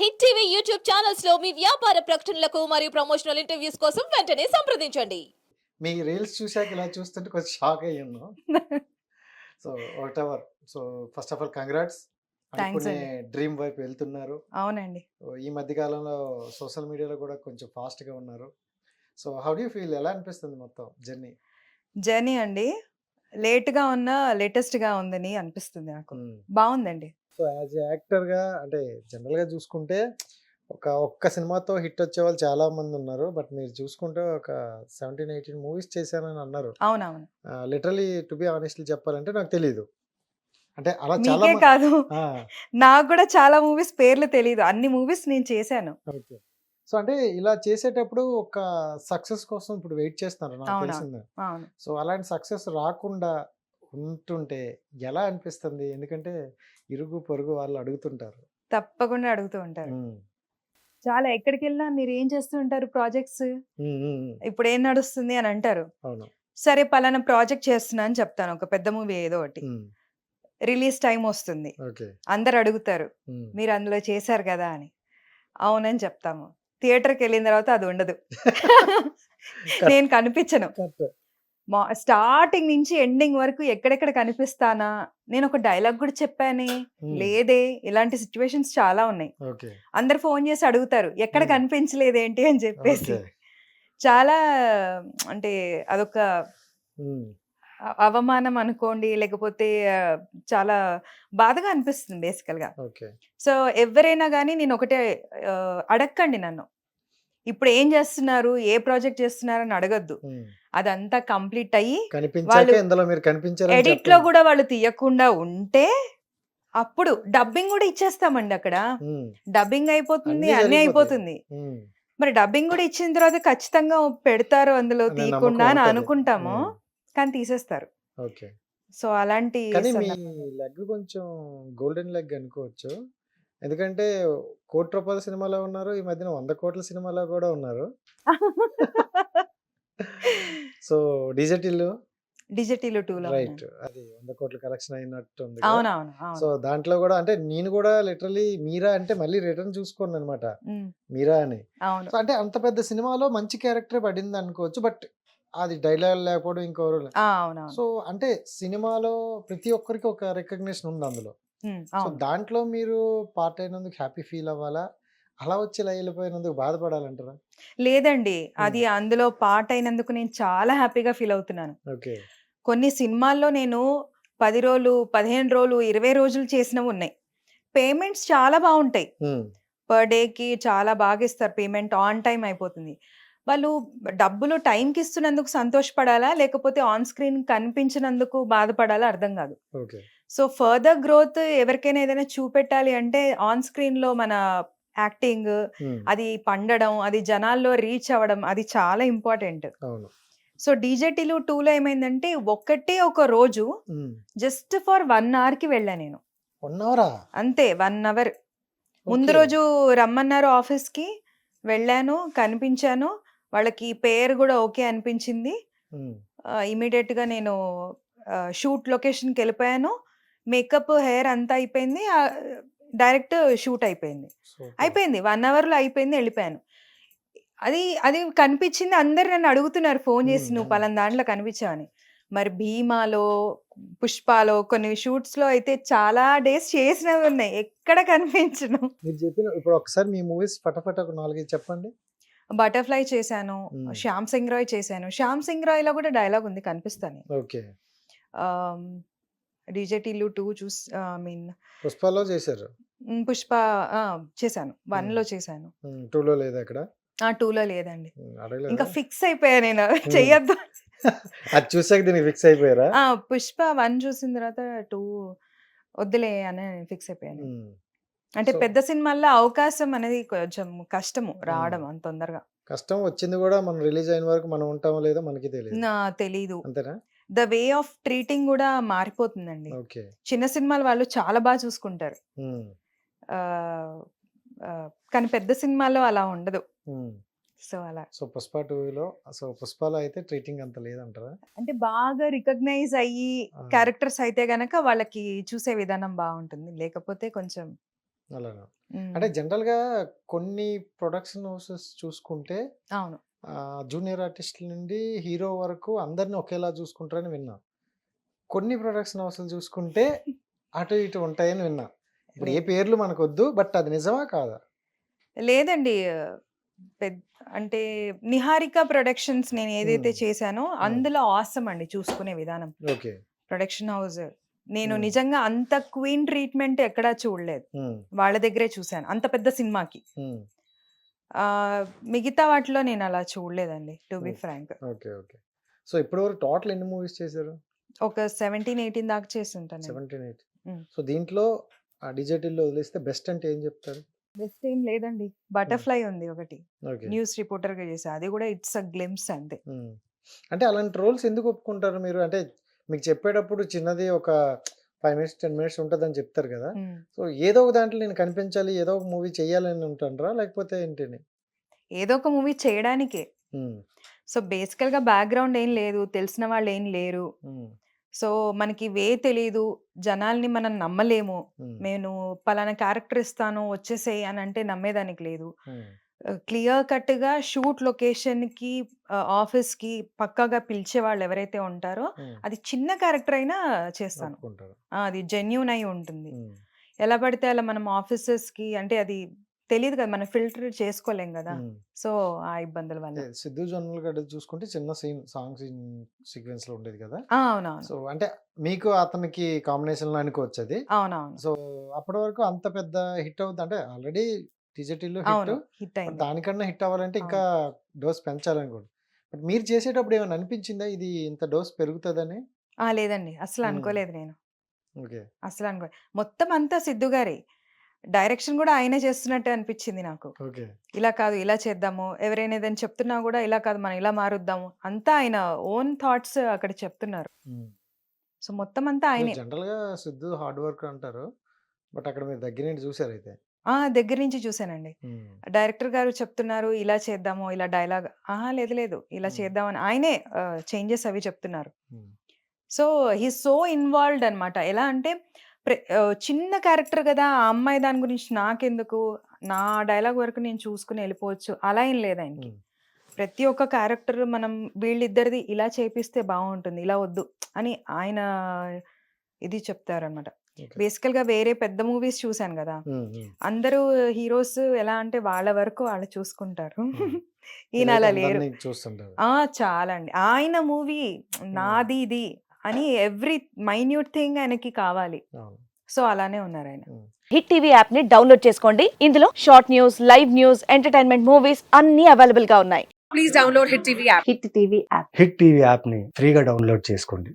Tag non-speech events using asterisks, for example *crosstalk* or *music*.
Hit TV YouTube ఛానల్స్లో మీ వ్యాపార ప్రకటనలకు మరియు ప్రమోషనల్ ఇంటర్వ్యూస్ కోసం వెంటనే సంప్రదించండి. మీ రీల్స్ చూశాక ఇలా చూస్తుంటే కొంచెం షాక్ అయ్యాను. *laughs* So whatever so first of all congrats Thanks అనుకునే డ్రీమ్ వైపు వెళ్తున్నారు. అవునండి. ఈ మధ్య కాలంలో సోషల్ మీడియాలో కూడా కొంచెం fast గా ఉన్నారు. సో హౌ డూ ఫీల్ ఎలా అనిపిస్తుంది మొత్తం జర్నీ? జర్నీ అండి. లేట్గా ఉన్న లేటెస్ట్గా ఉందని అనిపిస్తుంది నాకు. బాగుందండి. సో యాజ్ యాక్టర్గా అంటే జనరల్గా చూసుకుంటే ఒక ఒక్క సినిమాతో హిట్ వచ్చే వాళ్ళు చాలా మంది ఉన్నారు. బట్ మీరు చూసుకుంటే ఒక సెవెంటీన్ ఎయిటీన్ మూవీస్ చేశానని అన్నారు. అవునవును. లిటరలీ టు బి ఆనెస్ట్లీ చెప్పాలంటే నాకు తెలియదు అంటే అలా చాలా కాదు. నాకు కూడా చాలా మూవీస్ పేర్లు తెలియదు అన్ని మూవీస్ నేను చేశాను. ఓకే. సో అంటే ఇలా చేసేటప్పుడు ఒక సక్సెస్ కోసం ఇప్పుడు వెయిట్ చేస్తున్నారు నాకు. తెలిసింది. సో అలాంటి సక్సెస్ రాకుండా ఉంటుంటే ఎలా అనిపిస్తుంది? ఎందుకంటే ఇరుగు పొరుగు వాళ్ళు అడుగుతుంటారు. తప్పకుండా అడుగుతూ ఉంటారు. చాలా ఎక్కడికి వెళ్ళినా మీరు ఏం చేస్తూ ఉంటారు ప్రాజెక్ట్స్? ఇప్పుడు ఏం నడుస్తుంది అని అంటారు. అవును. సరే పలానా ప్రాజెక్ట్ చేస్తున్నా అని చెప్తాను. ఒక పెద్ద మూవీ ఏదో ఒకటి. రిలీజ్ టైం వస్తుంది. అందరు అడుగుతారు. మీరు అందులో చేశారు కదా అని. అవునని చెప్తాము. థియేటర్కి వెళ్ళిన తర్వాత అది ఉండదు. *laughs* నేను కనిపించను. మా స్టార్టింగ్ నుంచి ఎండింగ్ వరకు ఎక్కడెక్కడ కనిపిస్తానా? నేను ఒక డైలాగ్ కూడా చెప్పానే. లేదే. ఇలాంటి సిచ్యువేషన్స్ చాలా ఉన్నాయి. అందరు ఫోన్ చేసి అడుగుతారు ఎక్కడ. కనిపించలేదేంటి? అని చెప్పేసి. చాలా అంటే అదొక అవమానం అనుకోండి లేకపోతే చాలా బాధగా అనిపిస్తుంది బేసికల్గా ఓకే. సో ఎవరైనా కానీ నేను ఒకటే అడగండి నన్ను. ఇప్పుడు ఏం చేస్తున్నారు? ఏ ప్రాజెక్ట్ చేస్తున్నారు అని అడగద్దు. అదంతా కంప్లీట్ అయ్యి కనిపించాక వాళ్ళు ఇందులో మీరు కనిపించారు ఎడిట్లో కూడా వాళ్ళు తీయకుండా ఉంటే అప్పుడు డబ్బింగ్ కూడా ఇచ్చేస్తామండి అక్కడ. డబ్బింగ్ అయిపోతుంది అన్నీ. అయిపోతుంది. మరి డబ్బింగ్ కూడా ఇచ్చిన తర్వాత ఖచ్చితంగా పెడతారు అందులో తీయకుండా అని. అనుకుంటాము. కానీ తీసేస్తారు. ఓకే. సో అలాంటి. లెగ్ కొంచెం గోల్డెన్ లెగ్ అనుకోవచ్చు. ఎందుకంటే కోటి రూపాయల సినిమాలో ఉన్నారు ఈ మధ్యన వంద కోట్ల సినిమాలో కూడా ఉన్నారు. *laughs* So digital digital too right. అది వంద కోట్ల కలెక్షన్ అయినట్టు ఉంది. అవునవును సో దాంట్లో కూడా అంటే నేను కూడా లిటరలీ మీరా అంటే మళ్ళీ రిటర్న్ చూసుకోను అనమాట మీరా అని. అవును. సో అంటే అంత పెద్ద సినిమాలో మంచి క్యారెక్టర్ పడింది అనుకోవచ్చు బట్ అది డైలాగ్ లేకపోవడం ఇంకెవరు అవునవును. సో అంటే సినిమాలో ప్రతి ఒక్కరికి ఒక రికగ్నిషన్ ఉంది అందులో. సో దాంట్లో మీరు పార్ట్ అయినందుకు హ్యాపీ ఫీల్ అవ్వాలా? అలా వచ్చి ఇలా వెళ్ళిపోయినందుకు బాధపడాలంటారా? లేదండి. అది అందులో పార్ట్ అయినందుకు నేను చాలా హ్యాపీగా ఫీల్ అవుతున్నాను. ఓకే. కొన్ని సినిమాల్లో నేను పది రోజులు పదిహేను రోజులు ఇరవై రోజులు చేసినవి ఉన్నాయి. పేమెంట్స్ చాలా బాగుంటాయి. పర్ డేకి చాలా బాగా ఇస్తారు. పేమెంట్ ఆన్ టైం అయిపోతుంది. వాళ్ళు డబ్బులు టైంకి ఇస్తున్నందుకు సంతోషపడాలా? లేకపోతే ఆన్ స్క్రీన్ కనిపించినందుకు బాధపడాలా? అర్థం కాదు. సో ఫర్దర్ గ్రోత్ ఎవరికైనా ఏదైనా చూపెట్టాలి అంటే ఆన్ స్క్రీన్లో మన యాక్టింగ్ అది పండడం అది జనాల్లో రీచ్ అవ్వడం అది చాలా ఇంపార్టెంట్. సో డీజేటీలు టూలో ఏమైందంటే ఒక్కటే ఒక రోజు జస్ట్ ఫర్ వన్ అవర్కి వెళ్ళాను నేను. వన్ అవరా? అంతే వన్ అవర్. ముందు రోజు రమ్మన్నారు ఆఫీస్కి వెళ్ళాను కనిపించాను. వాళ్ళకి పేరు కూడా ఓకే అనిపించింది. ఇమీడియట్గా నేను షూట్ లొకేషన్కి వెళ్ళిపోయాను. మేకప్ హెయిర్ అంతా అయిపోయింది. డైరెక్ట్ షూట్ అయిపోయింది. అయిపోయింది. వన్ అవర్లో అయిపోయింది వెళ్ళిపోయాను. అది అది కనిపించింది అందరు నన్ను అడుగుతున్నారు ఫోన్ చేసి నువ్వు. పలానా దాంట్లో కనిపించావని మరి భీమాలో పుష్పాలో కొన్ని షూట్స్లో అయితే చాలా డేస్ చేసినవి ఉన్నాయి. ఎక్కడ కనిపించను. మీరు చెప్పిన ఇప్పుడు ఒకసారి మీ మూవీస్ ఫటాఫట్ ఒక నాలుగైదు చెప్పండి. బటర్ఫ్లై చేశాను. శ్యామ్ సింగ్ రాయ్ చేశాను. శ్యామ్ సింగ్ రాయ్లో కూడా డైలాగ్ ఉంది కనిపిస్తాను ఓకే. డీజేటీలు టూ చూస్ ఐ మీన్ పుష్పాలో చేశారు? పుష్ప చేశాను. వన్లో చేశాను. టూలో లేదు అక్కడ ఆ టూ లో లేదండి? ఇంకా ఫిక్స్ అయిపోయా నేను. చెయ్యొద్దు. *laughs* అది చూసాక దీనికి ఫిక్స్ అయిపోయారా? ఆ పుష్ప వన్ చూసిన తర్వాత టూ వద్దులే అని ఫిక్స్ అయిపోయాను. అంటే పెద్ద సినిమాల్లో అవకాశం అనేది కొంచెం కష్టము రావడం అంత తొందరగా. కష్టం వచ్చింది కూడా మనం రిలీజ్ అయిన వరకు మనం ఉంటామో లేదో మనకి తెలియదు నా తెలీదు. అంతేనా? ద వే ఆఫ్ ట్రీటింగ్ కూడా మారిపోతుందండి. చిన్న సినిమాలు వాళ్ళు చాలా బాగా చూసుకుంటారు. కానీ పెద్ద సినిమాలో అలా ఉండదు. సో అలా. సో పుష్ప టూలో సో పుష్పలో అయితే ట్రీటింగ్ అంత లేదంటారా? అంటే బాగా రికగ్నైజ్ అయ్యి. క్యారెక్టర్స్ అయితే గనక వాళ్ళకి చూసే విధానం బాగుంటుంది. లేకపోతే కొంచెం అలాగా. అంటే జనరల్గా కొన్ని ప్రొడక్షన్ హౌసెస్ చూసుకుంటే అవును. జూనియర్ ఆర్టిస్టుల నుండి హీరో వరకు అందరిని ఒకేలా చూసుకుంటారని విన్నా. కొన్ని ప్రొడక్షన్ హౌసెస్ చూసుకుంటే అటు ఇటు ఉంటాయని విన్నా. ఇప్పుడు ఏ పేర్లు మనకు వద్దు బట్ అది నిజమా కాదా? లేదండి. పెద్ద అంటే నిహారిక ప్రొడక్షన్స్ నేను ఏదైతే. చేశానో అందులో ఆసమ్ అండి చూసుకునే విధానం. Production house. నేను. నిజంగా అంత క్వీన్ ట్రీట్మెంట్ ఎక్కడా చూడలేదు. వాళ్ళ దగ్గరే చూశాను. అంత పెద్ద సినిమాకి. మిగతా వాటిలో నేను అలా చూడలేదండి to be. Frank. Okay okay. So ఇప్పటి వరకు టోటల్ ఎన్ని మూవీస్ చేశారు? ఒక సెవెంటీన్ ఎయిటీన్ దాకా చేసి ఉంటాను సెవెంటీన్ ఎయిట్. సో దీంట్లో ఆ డిజిటల్లో వదిలేస్తే బెస్ట్ అంటే ఏం చెప్తారు? బెస్ట్ ఏం లేదండి. బటర్ఫ్లై ఉంది ఒకటి. న్యూస్ రిపోర్టర్గా చేసా అది కూడా ఇట్స్ అ గ్లిమ్స్ అంతే. అంటే అలాంటి రోల్స్ ఎందుకు ఒప్పుకుంటారు మీరు? అంటే మీకు చెప్పేటప్పుడు చిన్నది ఒక ఫైవ్ మినిట్స్ టెన్ మినిట్స్ ఉంటుందని చెప్తారు కదా. సో ఏదో ఒక దాంట్లో నేను కనిపించాలి ఏదో ఒక మూవీ చేయాలని ఉంటానరా లేకపోతే ఏంటని? ఏదో ఒక మూవీ చేయడానికే. సో బేసికల్గా బ్యాక్గ్రౌండ్ ఏం లేదు తెలిసిన వాళ్ళు ఏం లేరు. సో మనకి వే తెలీదు జనాల్ని మనం నమ్మలేము. నేను పలానా క్యారెక్టర్ ఇస్తాను వచ్చేసేయ్ అని అంటే నమ్మేదానికి లేదు. క్లియర్ కట్గా షూట్ లొకేషన్కి ఆఫీస్కి పక్కాగా పిలిచే వాళ్ళు ఎవరైతే ఉంటారో అది చిన్న క్యారెక్టర్ అయినా చేస్తాను. ఒప్పుకుంటారు ఆ, అది జెన్యున్ అయి ఉంటుంది. ఎలా పడితే అలా మనం ఆఫీసెస్కి అంటే అది తెలియదు కదా మనం ఫిల్టర్ చేసుకోలేం కదా. సో ఆ ఇబ్బందుల వల్ల. అంటే సిద్ధు జొన్నల గడ్డ చూసుకుంటే చిన్న సీన్ సాంగ్ సీన్ సీక్వెన్స్లో ఉండేది కదా. ఆ, అవునవును. సో అంటే మీకు అతనికి కాంబినేషన్లో అనుకోవచ్చు అది అవునవును. సో అప్పటి వరకు అంత పెద్ద హిట్ అవుతుంది అంటే ఆల్రెడీ టీజెటీలో అవును. హిట్ అయింది దానికన్నా హిట్ అవ్వాలంటే ఇంకా డోస్ పెంచాలనుకోండి. బట్ మీరు చేసేటప్పుడు ఏమైనా అనిపించిందా? ఇది ఇంత డోస్ పెరుగుతుందని? ఆ, లేదండి. అసలు. అనుకోలేదు నేను. ఓకే. అసలు అనుకో మొత్తం అంతా సిద్ధు గారి. డైరెక్షన్ కూడా ఆయనే చేస్తున్నట్టే అనిపించింది నాకు. ఓకే. ఇలా కాదు ఇలా చేద్దాము. ఎవరైనా ఏదైనా చెప్తున్నా కూడా ఇలా కాదు మనం ఇలా మారుద్దాము. అంతా ఆయన ఓన్ థాట్స్ అక్కడ చెప్తున్నారు. సో మొత్తం అంతా ఆయనే. జనరల్గా సిద్ధు హార్డ్ వర్క్ అంటారు. బట్ అక్కడ మీరు దగ్గర చూసారు అయితే. ఆ! దగ్గర నుంచి చూసానండి. డైరెక్టర్ గారు చెప్తున్నారు ఇలా చేద్దాము ఇలా డైలాగ్ ఆహా లేదు లేదు ఇలా. చేద్దామని ఆయనే చేంజెస్ అవి చెప్తున్నారు. సో హీ సో ఇన్వాల్వ్డ్ అనమాట ఎలా అంటే చిన్న క్యారెక్టర్ కదా ఆ అమ్మాయి దాని గురించి నాకెందుకు? నా డైలాగ్ వరకు నేను చూసుకుని వెళ్ళిపోవచ్చు. అలా ఏం లేదు ఆయనకి. ప్రతి ఒక్క క్యారెక్టర్ మనం వీళ్ళిద్దరిది ఇలా చేపిస్తే బాగుంటుంది ఇలా వద్దు అని ఆయన ఇది చెప్తారనమాట బేసికల్గా వేరే పెద్ద మూవీస్ చూశాను కదా! అందరూ హీరోస్ ఎలా అంటే వాళ్ళ వరకు వాళ్ళు చూసుకుంటారు. *laughs* ఈయన అలా లేరు. చూస్తుంటారు. ఆ! చాలా అండి ఆయన మూవీ నాది ఇది అని ఎవ్రీ మైన్యూట్ థింగ్ ఆయనకి కావాలి. సో అలానే ఉన్నారు ఆయన హిట్ టీవీ యాప్ని డౌన్లోడ్ చేసుకోండి. ఇందులో short news live news entertainment movies అన్ని అవైలబుల్గా ఉన్నాయి. please download Hit TV app. Hit TV app. Hit TV యాప్ని ఫ్రీగా డౌన్లోడ్ చేసుకోండి.